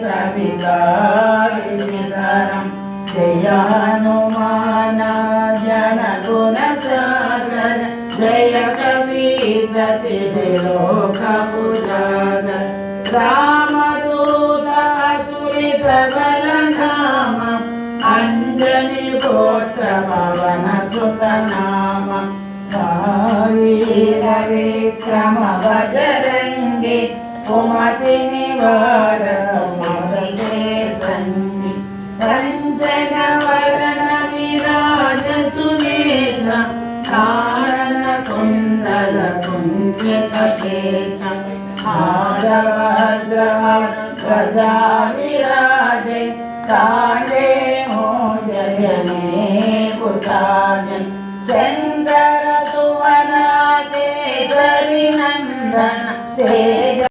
సవితారం జయానుమాన జనగుణ సాగర. జయ కవి సతి లోకపురాగ రామదూతులిత బలనామ. అంజని గోత్ర పవన సుతనామ. వీర విక్రమ వజరంగి కుమతిని వార మొదలే సన్ని కంచన వరణ విరాజ సువేద కారణ కుండల కుంజక కేశ ఆరవద్రవర ప్రజా విరాజే కాలే మో జయనే పుతాజన్ చందర సువనాదే సరి నందన